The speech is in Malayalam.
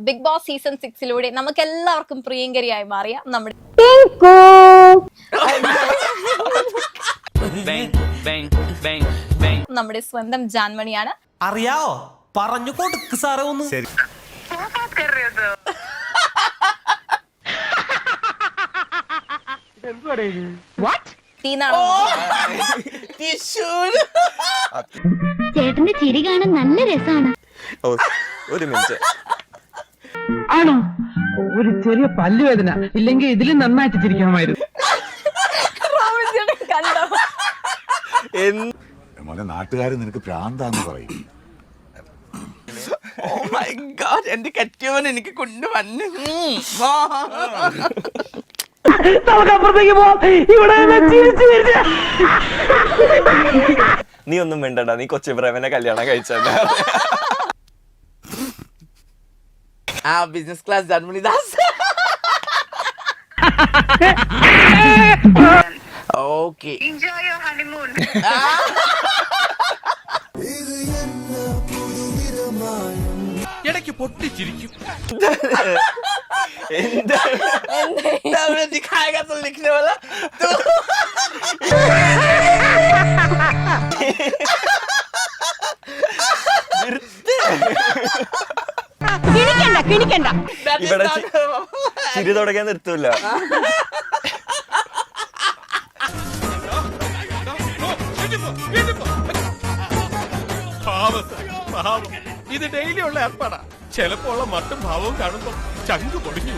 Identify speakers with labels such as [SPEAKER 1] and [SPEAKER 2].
[SPEAKER 1] ബിഗ് ബോസ് സീസൺ സിക്സിലൂടെ നമുക്ക് എല്ലാവർക്കും പ്രിയങ്കരിയായി മാറിയ നമ്മുടെ നമ്മുടെ സ്വന്തം ജാൻമണിയാണ്.
[SPEAKER 2] അറിയാവോ? പറഞ്ഞു കൊടുക്ക് സാറേ ഒന്ന്.
[SPEAKER 1] ടീന്നാണ്
[SPEAKER 3] ചേട്ടന്റെ ചിരി കാണാൻ നല്ല രസമാണ്
[SPEAKER 4] ഓ ഒരു മിനിറ്റ്.
[SPEAKER 5] ആണോ? ഒരു ചെറിയ പല്ലുവേദന. ഇല്ലെങ്കിൽ ഇതിലും നന്നായിട്ട് ചിരിക്കാമായിരുന്നു
[SPEAKER 6] മോനെ നാട്ടുകാർ നിനക്ക് പ്രാന്താന്ന് പറയും.
[SPEAKER 7] എന്റെ കറ്റിയവൻ എനിക്ക് കൊണ്ടുവന്നു. നമുക്ക്
[SPEAKER 5] അപ്പുറത്തേക്ക് പോവാം. ഇവിടെ ചിരിച്ച്.
[SPEAKER 4] നീ ഒന്നും വേണ്ടടാ നീ കൊച്ചു പ്രേമനെ കല്യാണം കഴിച്ചല്ല
[SPEAKER 7] ആ ബിസിനസ് ക്ലാസ് ദാസ് ഓക്കെ
[SPEAKER 2] ഇടയ്ക്ക് പൊട്ടിച്ചിരിക്കും.
[SPEAKER 4] എന്താ?
[SPEAKER 7] കിണിക്കണ്ട കിണിക്കണ്ട.
[SPEAKER 4] ഇവിടെ ചിരി തുടങ്ങാൻ നിർത്തൂല. പാവം പാവം.
[SPEAKER 2] ഇത് ഡെയിലി ഉള്ള ഏർപ്പാടാ. ചിലപ്പോ ഉള്ള മട്ടും ഭാവവും കാണുമ്പോ ചങ്ക് പൊടിഞ്ഞു